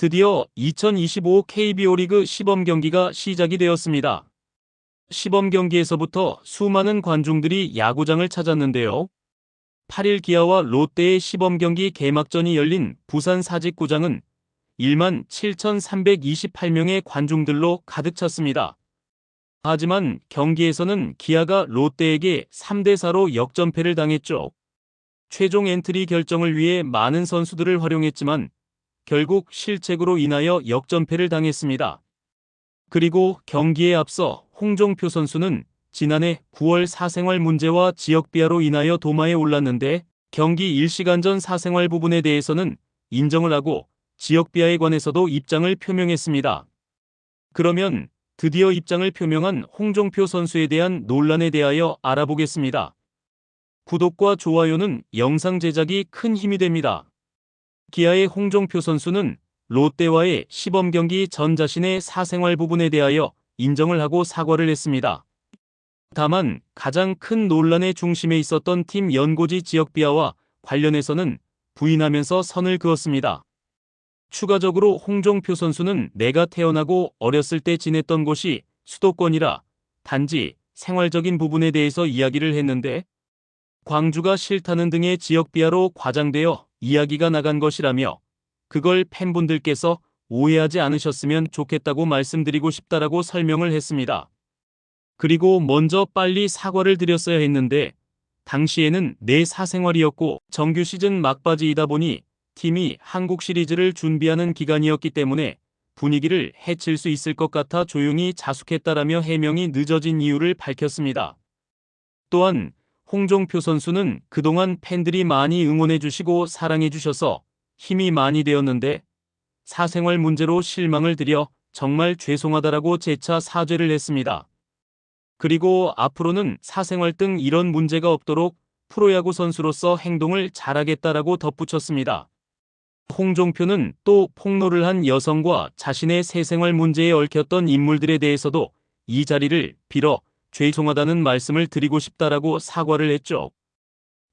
드디어 2025 KBO 리그 시범 경기가 시작이 되었습니다. 시범 경기에서부터 수많은 관중들이 야구장을 찾았는데요. 8일 기아와 롯데의 시범 경기 개막전이 열린 부산 사직구장은 1만 7,328명의 관중들로 가득 찼습니다. 하지만 경기에서는 기아가 롯데에게 3대4로 역전패를 당했죠. 최종 엔트리 결정을 위해 많은 선수들을 활용했지만 결국 실책으로 인하여 역전패를 당했습니다. 그리고 경기에 앞서 홍종표 선수는 지난해 9월 사생활 문제와 지역비하로 인하여 도마에 올랐는데 경기 1시간 전 사생활 부분에 대해서는 인정을 하고 지역비하에 관해서도 입장을 표명했습니다. 그러면 드디어 입장을 표명한 홍종표 선수에 대한 논란에 대하여 알아보겠습니다. 구독과 좋아요는 영상 제작이 큰 힘이 됩니다. 기아의 홍종표 선수는 롯데와의 시범 경기 전 자신의 사생활 부분에 대하여 인정을 하고 사과를 했습니다. 다만 가장 큰 논란의 중심에 있었던 팀 연고지 지역 비하와 관련해서는 부인하면서 선을 그었습니다. 추가적으로 홍종표 선수는 내가 태어나고 어렸을 때 지냈던 곳이 수도권이라 단지 생활적인 부분에 대해서 이야기를 했는데 광주가 싫다는 등의 지역 비하로 과장되어 이야기가 나간 것이라며 그걸 팬분들께서 오해하지 않으셨으면 좋겠다고 말씀드리고 싶다라고 설명을 했습니다. 그리고 먼저 빨리 사과를 드렸어야 했는데 당시에는 내 사생활이었고 정규 시즌 막바지이다 보니 팀이 한국 시리즈를 준비하는 기간이었기 때문에 분위기를 해칠 수 있을 것 같아 조용히 자숙했다라며 해명이 늦어진 이유를 밝혔습니다. 또한 홍종표 선수는 그동안 팬들이 많이 응원해 주시고 사랑해 주셔서 힘이 많이 되었는데 사생활 문제로 실망을 드려 정말 죄송하다라고 재차 사죄를 했습니다. 그리고 앞으로는 사생활 등 이런 문제가 없도록 프로야구 선수로서 행동을 잘하겠다라고 덧붙였습니다. 홍종표는 또 폭로를 한 여성과 자신의 새생활 문제에 얽혔던 인물들에 대해서도 이 자리를 빌어 죄송하다는 말씀을 드리고 싶다라고 사과를 했죠.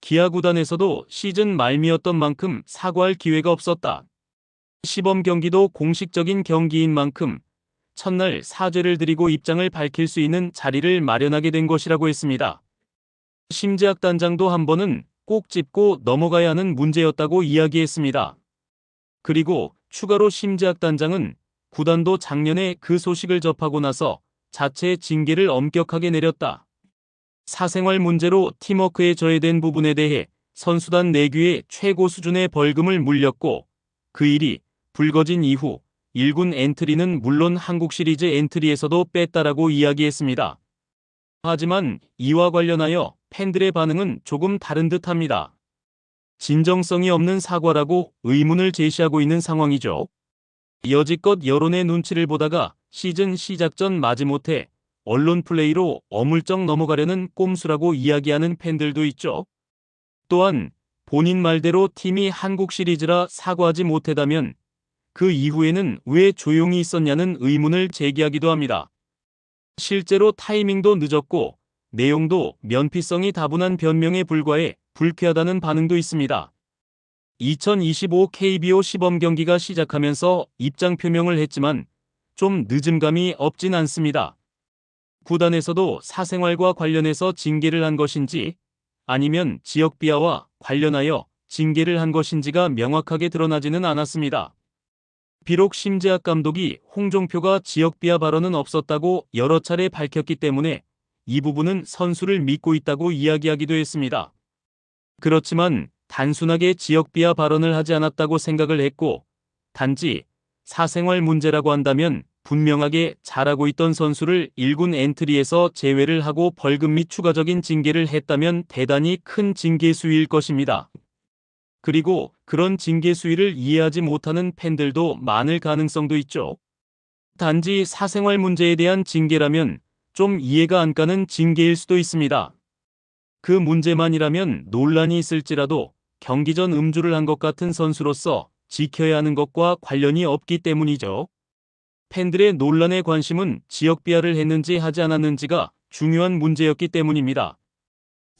기아 구단에서도 시즌 말미였던 만큼 사과할 기회가 없었다. 시범 경기도 공식적인 경기인 만큼 첫날 사죄를 드리고 입장을 밝힐 수 있는 자리를 마련하게 된 것이라고 했습니다. 심재학 단장도 한 번은 꼭 짚고 넘어가야 하는 문제였다고 이야기했습니다. 그리고 추가로 심재학 단장은 구단도 작년에 그 소식을 접하고 나서 자체 징계를 엄격하게 내렸다. 사생활 문제로 팀워크에 저해된 부분에 대해 선수단 내규의 최고 수준의 벌금을 물렸고 그 일이 불거진 이후 1군 엔트리는 물론 한국 시리즈 엔트리에서도 뺐다라고 이야기했습니다. 하지만 이와 관련하여 팬들의 반응은 조금 다른 듯 합니다. 진정성이 없는 사과라고 의문을 제시하고 있는 상황이죠. 여지껏 여론의 눈치를 보다가 시즌 시작 전 마지못해 언론 플레이로 어물쩍 넘어가려는 꼼수라고 이야기하는 팬들도 있죠. 또한 본인 말대로 팀이 한국 시리즈라 사과하지 못했다면 그 이후에는 왜 조용히 있었냐는 의문을 제기하기도 합니다. 실제로 타이밍도 늦었고 내용도 면피성이 다분한 변명에 불과해 불쾌하다는 반응도 있습니다. 2025 KBO 시범 경기가 시작하면서 입장 표명을 했지만 좀 늦은 감이 없진 않습니다. 구단에서도 사생활과 관련해서 징계를 한 것인지 아니면 지역 비하와 관련하여 징계를 한 것인지가 명확하게 드러나지는 않았습니다. 비록 심재학 감독이 홍종표가 지역 비하 발언은 없었다고 여러 차례 밝혔기 때문에 이 부분은 선수를 믿고 있다고 이야기하기도 했습니다. 그렇지만 단순하게 지역 비하 발언을 하지 않았다고 생각을 했고 단지 사생활 문제라고 한다면 분명하게 잘하고 있던 선수를 1군 엔트리에서 제외를 하고 벌금 및 추가적인 징계를 했다면 대단히 큰 징계 수위일 것입니다. 그리고 그런 징계 수위를 이해하지 못하는 팬들도 많을 가능성도 있죠. 단지 사생활 문제에 대한 징계라면 좀 이해가 안 가는 징계일 수도 있습니다. 그 문제만이라면 논란이 있을지라도 경기 전 음주를 한 것 같은 선수로서 지켜야 하는 것과 관련이 없기 때문이죠. 팬들의 논란의 관심은 지역 비하를 했는지 하지 않았는지가 중요한 문제였기 때문입니다.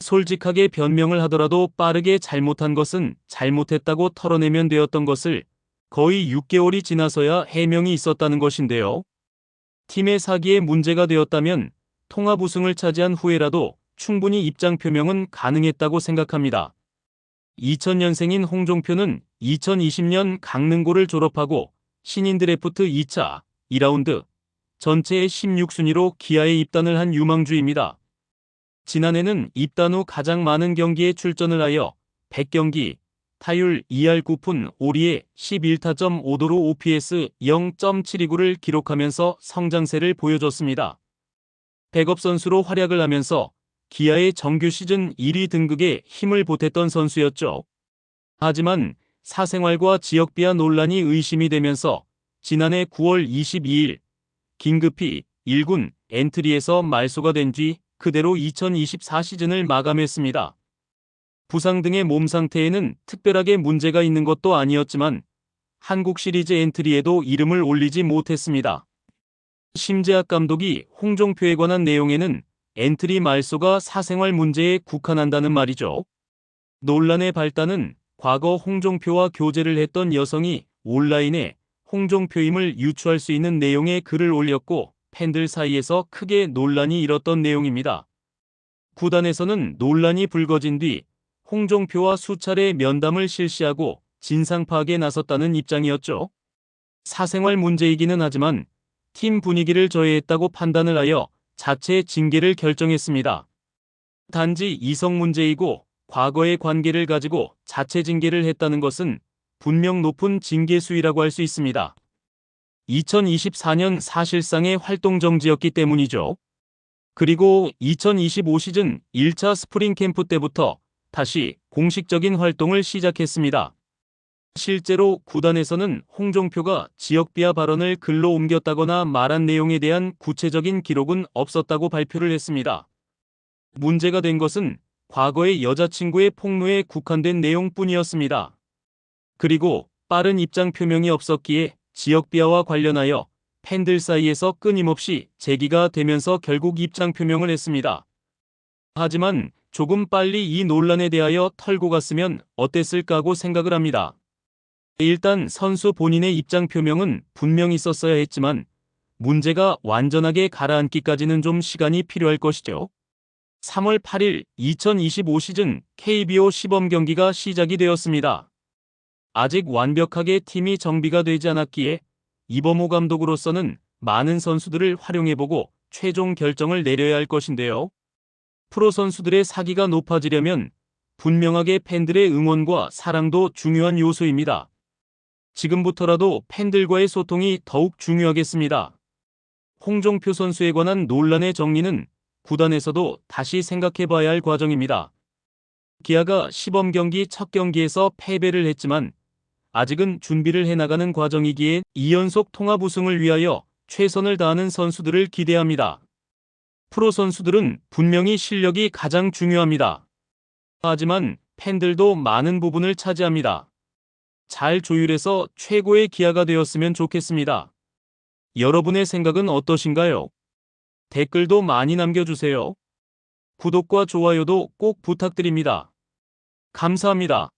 솔직하게 변명을 하더라도 빠르게 잘못한 것은 잘못했다고 털어내면 되었던 것을 거의 6개월이 지나서야 해명이 있었다는 것인데요. 팀의 사기에 문제가 되었다면 통합 우승을 차지한 후에라도 충분히 입장 표명은 가능했다고 생각합니다. 2000년생인 홍종표는 2020년 강릉고를 졸업하고 신인 드래프트 2차 2라운드 전체의 16순위로 기아에 입단을 한 유망주입니다. 지난해는 입단 후 가장 많은 경기에 출전을 하여 100경기, 타율 2할 9푼 5리에 11타점 5도로 OPS 0.729를 기록하면서 성장세를 보여줬습니다. 백업 선수로 활약을 하면서 기아의 정규 시즌 1위 등극에 힘을 보탰던 선수였죠. 하지만 사생활과 지역비하 논란이 의심이 되면서 지난해 9월 22일 긴급히 1군 엔트리에서 말소가 된 뒤 그대로 2024 시즌을 마감했습니다. 부상 등의 몸 상태에는 특별하게 문제가 있는 것도 아니었지만 한국 시리즈 엔트리에도 이름을 올리지 못했습니다. 심재학 감독이 홍종표에 관한 내용에는 엔트리 말소가 사생활 문제에 국한한다는 말이죠. 논란의 발단은 과거 홍종표와 교제를 했던 여성이 온라인에 홍종표임을 유추할 수 있는 내용의 글을 올렸고 팬들 사이에서 크게 논란이 일었던 내용입니다. 구단에서는 논란이 불거진 뒤 홍종표와 수차례 면담을 실시하고 진상 파악에 나섰다는 입장이었죠. 사생활 문제이기는 하지만 팀 분위기를 저해했다고 판단을 하여 자체 징계를 결정했습니다. 단지 이성 문제이고 과거의 관계를 가지고 자체 징계를 했다는 것은 분명 높은 징계 수위라고 할 수 있습니다. 2024년 사실상의 활동 정지였기 때문이죠. 그리고 2025 시즌 1차 스프링 캠프 때부터 다시 공식적인 활동을 시작했습니다. 실제로 구단에서는 홍종표가 지역 비하 발언을 글로 옮겼다거나 말한 내용에 대한 구체적인 기록은 없었다고 발표를 했습니다. 문제가 된 것은 과거의 여자친구의 폭로에 국한된 내용뿐이었습니다. 그리고 빠른 입장 표명이 없었기에 지역비하와 관련하여 팬들 사이에서 끊임없이 제기가 되면서 결국 입장 표명을 했습니다. 하지만 조금 빨리 이 논란에 대하여 털고 갔으면 어땠을까 하고 생각을 합니다. 일단 선수 본인의 입장 표명은 분명 있었어야 했지만 문제가 완전하게 가라앉기까지는 좀 시간이 필요할 것이죠. 3월 8일 2025 시즌 KBO 시범 경기가 시작이 되었습니다. 아직 완벽하게 팀이 정비가 되지 않았기에 이범호 감독으로서는 많은 선수들을 활용해보고 최종 결정을 내려야 할 것인데요. 프로 선수들의 사기가 높아지려면 분명하게 팬들의 응원과 사랑도 중요한 요소입니다. 지금부터라도 팬들과의 소통이 더욱 중요하겠습니다. 홍종표 선수에 관한 논란의 정리는 구단에서도 다시 생각해 봐야 할 과정입니다. 기아가 시범 경기 첫 경기에서 패배를 했지만 아직은 준비를 해나가는 과정이기에 2연속 통합 우승을 위하여 최선을 다하는 선수들을 기대합니다. 프로 선수들은 분명히 실력이 가장 중요합니다. 하지만 팬들도 많은 부분을 차지합니다. 잘 조율해서 최고의 기아가 되었으면 좋겠습니다. 여러분의 생각은 어떠신가요? 댓글도 많이 남겨주세요. 구독과 좋아요도 꼭 부탁드립니다. 감사합니다.